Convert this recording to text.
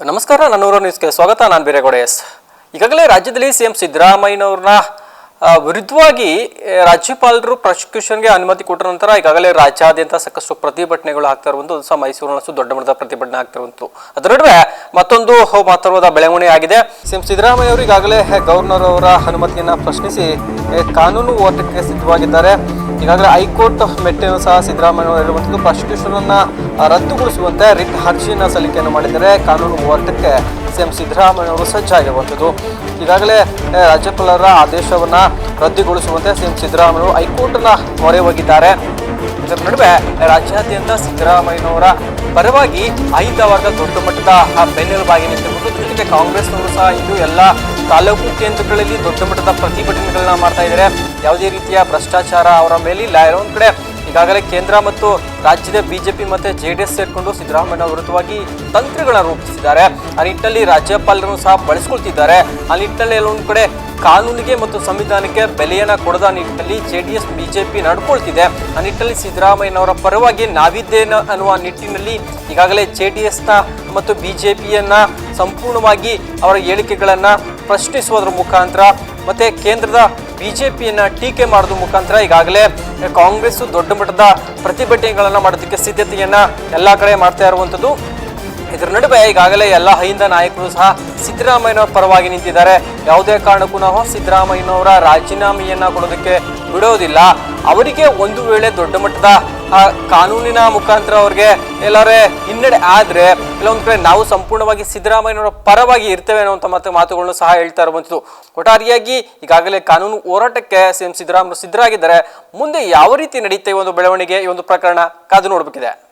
ನಮಸ್ಕಾರ, ನನ್ನೂರ ನ್ಯೂಸ್ಗೆ ಸ್ವಾಗತ. ನಾನು ಬೀರೇಗೌಡ ಎಸ್. ಈಗಾಗಲೇ ರಾಜ್ಯದಲ್ಲಿ ಸಿಎಂ ಸಿದ್ದರಾಮಯ್ಯನವ್ರನ್ನ ವಿರುದ್ಧವಾಗಿ ರಾಜ್ಯಪಾಲರು ಪ್ರಾಸಿಕ್ಯೂಷನ್ಗೆ ಅನುಮತಿ ಕೊಟ್ಟ ನಂತರ ಈಗಾಗಲೇ ರಾಜ್ಯಾದ್ಯಂತ ಸಾಕಷ್ಟು ಪ್ರತಿಭಟನೆಗಳು ಆಗ್ತಾ ಇರುವಂಥದ್ದು ಸಹ ಮೈಸೂರಿನಲ್ಲೂ ದೊಡ್ಡ ಮಟ್ಟದ ಪ್ರತಿಭಟನೆ ಆಗ್ತಿರುವಂಥದ್ದು ಅದರ ನಡುವೆ ಮತ್ತೊಂದು ಮಾತಾಡುವ ಬೆಳವಣಿಗೆ ಆಗಿದೆ. ಸಿಎಂ ಸಿದ್ದರಾಮಯ್ಯ ಅವರು ಈಗಾಗಲೇ ಗವರ್ನರ್ ಅವರ ಅನುಮತಿಯನ್ನ ಪ್ರಶ್ನಿಸಿ ಕಾನೂನು ಹೋರಾಟಕ್ಕೆ ಸಿದ್ಧವಾಗಿದ್ದಾರೆ. ಈಗಾಗಲೇ ಹೈಕೋರ್ಟ್ ಮೆಟ್ಟಿನ ಸಹ ಸಿದ್ದರಾಮಯ್ಯ ಅವರು ಹೇಳುವಂಥದ್ದು ಪ್ರಾಸಿಕ್ಯೂಷನ್ ಅನ್ನ ರದ್ದುಗೊಳಿಸುವಂತೆ ರಿಟ್ ಅರ್ಜಿಯನ್ನು ಸಲ್ಲಿಕೆಯನ್ನು ಮಾಡಿದರೆ ಕಾನೂನು ಹೋರಾಟಕ್ಕೆ ಸಿಎಂ ಸಿದ್ದರಾಮಯ್ಯ ಅವರು ಸಜ್ಜಾಗಿರುವಂಥದ್ದು. ಈಗಾಗಲೇ ರಾಜ್ಯಪಾಲರ ಆದೇಶವನ್ನ ರದ್ದುಗೊಳಿಸುವಂತೆ ಸಿಎಂ ಸಿದ್ದರಾಮಯ್ಯ ಅವರು ಹೈಕೋರ್ಟ್ನ ಮೊರೆ ಹೋಗಿದ್ದಾರೆ. ಇದರ ನಡುವೆ ರಾಜ್ಯಾದ್ಯಂತ ಸಿದ್ದರಾಮಯ್ಯನವರ ಪರವಾಗಿ ಐದವಾಗ ದೊಡ್ಡ ಮಟ್ಟದ ಬೆನ್ನೆಲುಬಾಗಿ ನಿಂತಿರುವುದು. ಜೊತೆಗೆ ಕಾಂಗ್ರೆಸ್ನವರು ಸಹ ಇಂದು ಎಲ್ಲ ತಾಲೂಕು ಕೇಂದ್ರಗಳಲ್ಲಿ ದೊಡ್ಡ ಮಟ್ಟದ ಪ್ರತಿಭಟನೆಗಳನ್ನ ಮಾಡ್ತಾ ಇದ್ದಾರೆ ಯಾವುದೇ ರೀತಿಯ ಭ್ರಷ್ಟಾಚಾರ ಅವರ ಮೇಲಿಲ್ಲ ಒಂದು ಕಡೆ ಈಗಾಗಲೇ ಕೇಂದ್ರ ಮತ್ತು ರಾಜ್ಯದ ಬಿಜೆಪಿ ಮತ್ತೆ ಜೆ ಡಿ ಎಸ್ ಸೇರಿಕೊಂಡು ಸಿದ್ದರಾಮಯ್ಯ ವಿರುದ್ಧವಾಗಿ ತಂತ್ರಗಳನ್ನು ರೂಪಿಸಿದ್ದಾರೆ. ಆ ನಿಟ್ಟಿನಲ್ಲಿ ರಾಜ್ಯಪಾಲರನ್ನು ಸಹ ಬಳಸ್ಕೊಳ್ತಿದ್ದಾರೆ. ಆ ನಿಟ್ಟಿನಲ್ಲಿ ಎಲ್ಲೊಂದು ಕಡೆ ಕಾನೂನಿಗೆ ಮತ್ತು ಸಂವಿಧಾನಕ್ಕೆ ಬೆಲೆಯನ್ನ ಕೊಡದ ನಿಟ್ಟಿನಲ್ಲಿ ಜೆ ಡಿ ಎಸ್ ಬಿಜೆಪಿ ನಡ್ಕೊಳ್ತಿದೆ. ಆ ನಿಟ್ಟಿನಲ್ಲಿ ಸಿದ್ದರಾಮಯ್ಯನವರ ಪರವಾಗಿ ನಾವಿದ್ದೇನ ಅನ್ನುವ ನಿಟ್ಟಿನಲ್ಲಿ ಈಗಾಗಲೇ ಜೆ ಡಿ ಎಸ್ನ ಮತ್ತು ಬಿಜೆಪಿಯನ್ನ ಸಂಪೂರ್ಣವಾಗಿ ಅವರ ಹೇಳಿಕೆಗಳನ್ನ ಪ್ರಶ್ನಿಸುವುದರ ಮುಖಾಂತರ ಮತ್ತೆ ಕೇಂದ್ರದ ಬಿ ಜೆ ಪಿಯನ್ನು ಟೀಕೆ ಮಾಡೋದ್ರ ಮುಖಾಂತರ ಈಗಾಗಲೇ ಕಾಂಗ್ರೆಸ್ ದೊಡ್ಡ ಮಟ್ಟದ ಪ್ರತಿಭಟನೆಗಳನ್ನು ಮಾಡೋದಕ್ಕೆ ಸಿದ್ಧತೆಯನ್ನ ಎಲ್ಲ ಕಡೆ ಮಾಡ್ತಾ ಇರುವಂಥದ್ದು. ಇದರ ನಡುವೆ ಈಗಾಗಲೇ ಎಲ್ಲ ಹೈಂದ ನಾಯಕರು ಸಹ ಸಿದ್ದರಾಮಯ್ಯನವರ ಪರವಾಗಿ ನಿಂತಿದ್ದಾರೆ. ಯಾವುದೇ ಕಾರಣಕ್ಕೂ ನಾವು ಸಿದ್ದರಾಮಯ್ಯನವರ ರಾಜೀನಾಮೆಯನ್ನು ಕೊಡೋದಕ್ಕೆ ಬಿಡೋದಿಲ್ಲ. ಅವರಿಗೆ ಒಂದು ವೇಳೆ ದೊಡ್ಡ ಮಟ್ಟದ ಆ, ಕಾನೂನಿನ ಮುಖಾಂತರ ಅವ್ರಿಗೆ ಎಲ್ಲರೇ ಹಿನ್ನಡೆ ಆದ್ರೆ ಕೆಲವೊಂದು ಕಡೆ ನಾವು ಸಂಪೂರ್ಣವಾಗಿ ಸಿದ್ದರಾಮಯ್ಯನವರ ಪರವಾಗಿ ಇರ್ತೇವೆ ಅನ್ನುವಂಥ ಮತ್ತೆ ಮಾತುಗಳನ್ನು ಸಹ ಹೇಳ್ತಾ ಇರುವಂಥದ್ದು. ಒಟ್ಟಾರಿಯಾಗಿ ಈಗಾಗಲೇ ಕಾನೂನು ಹೋರಾಟಕ್ಕೆ ಸಿ ಎಂ ಸಿದ್ದರಾಮಯ್ಯ ಸಿದ್ಧರಾಗಿದ್ದಾರೆ. ಮುಂದೆ ಯಾವ ರೀತಿ ನಡೆಯುತ್ತೆ ಈ ಒಂದು ಬೆಳವಣಿಗೆ ಈ ಒಂದು ಪ್ರಕರಣ ಕಾದು ನೋಡಬೇಕಿದೆ.